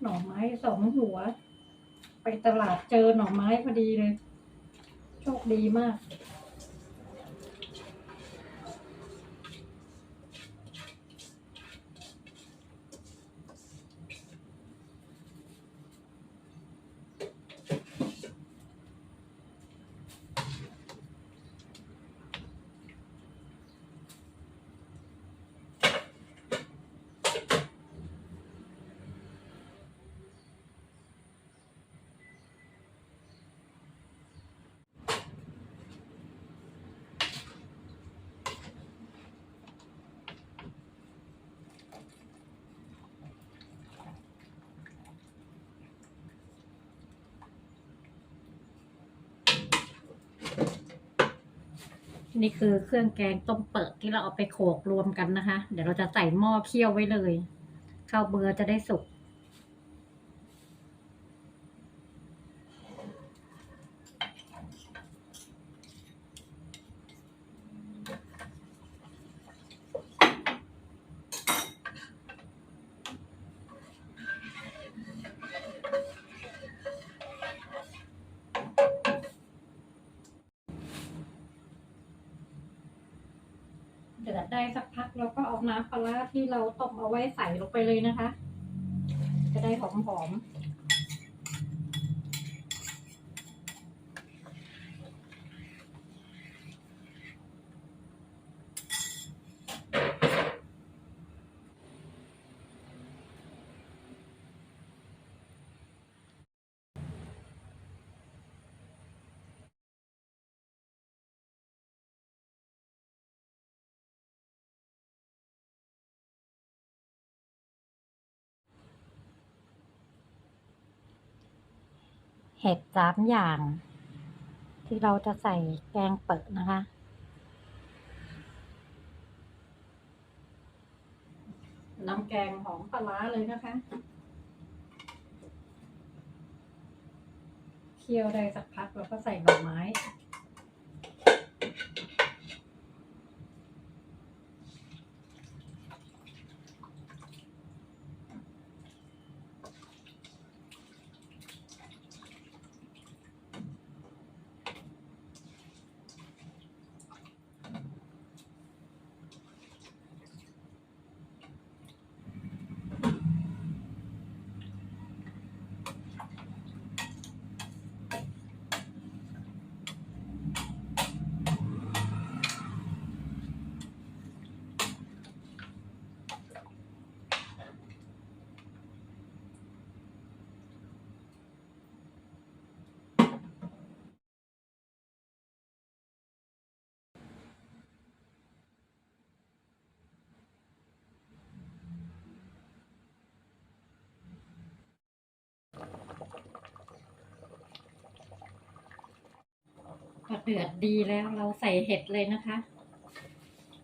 หน่อไม้สองหัว ไปตลาดเจอหน่อไม้พอดีเลย โชคดีมาก นี่คือเครื่องแกงต้มเปิดที่เราเอาไปโขลกรวมกันนะคะ เดี๋ยวเราจะใส่หม้อเคี่ยวไว้เลย ข้าวเบือจะได้สุก เดือดได้สักพักเราก็เอาน้ำปลาร้าที่เราต้มเอาไว้ใส่ลงไปเลยนะคะ จะได้หอมๆ เห็ดสามอย่าง ที่เราจะใส่แกงเปิดนะคะ น้ำแกงหอมปลาเลยนะคะเคี่ยวได้สักพักเราก็ใส่หน่อไม้ เดือดดีแล้วเราใส่เห็ดเลยนะคะ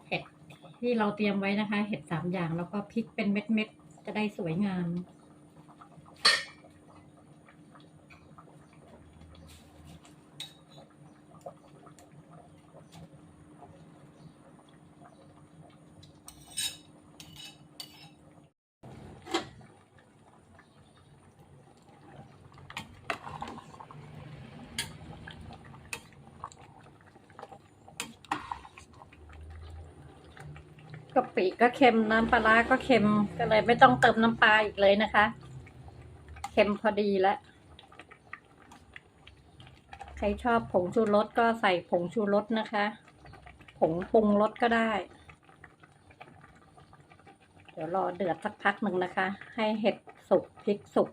เห็ดที่เราเตรียมไว้นะคะ เห็ดสามอย่างแล้วก็พริกเป็นเม็ดๆจะได้สวยงามะปิก็เค็มน้ำปลาร้าก็เค็มก็เลยไม่ต้องเติมน้ำปลาอีกเลยนะคะ เค็มพอดีแล้ว ใครชอบผงชูรสก็ใส่ผงชูรสนะคะ ผงปรุงรสก็ได้ เดี๋ยวรอเดือดสักพักหนึ่งนะคะ ให้เห็ดสุกพริกสุก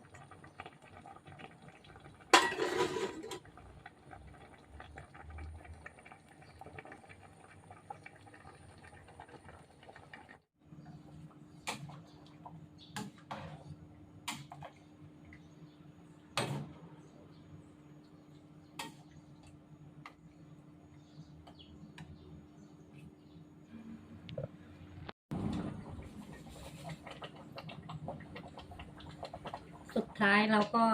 สุด ท้ายเราก็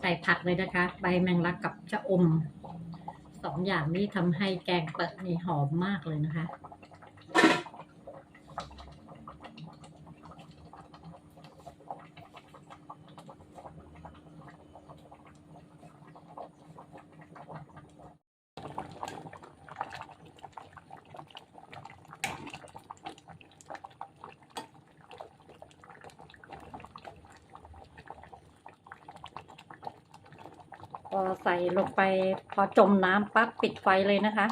ใส่ผักเลยนะคะ ใบแมงลักกับชะอมสองอย่างนี้ทำให้แกงเปิดนี่หอมมากเลยนะคะ พอใส่ลงไปพอจมน้ำปั๊บปิดไฟเลยนะคะ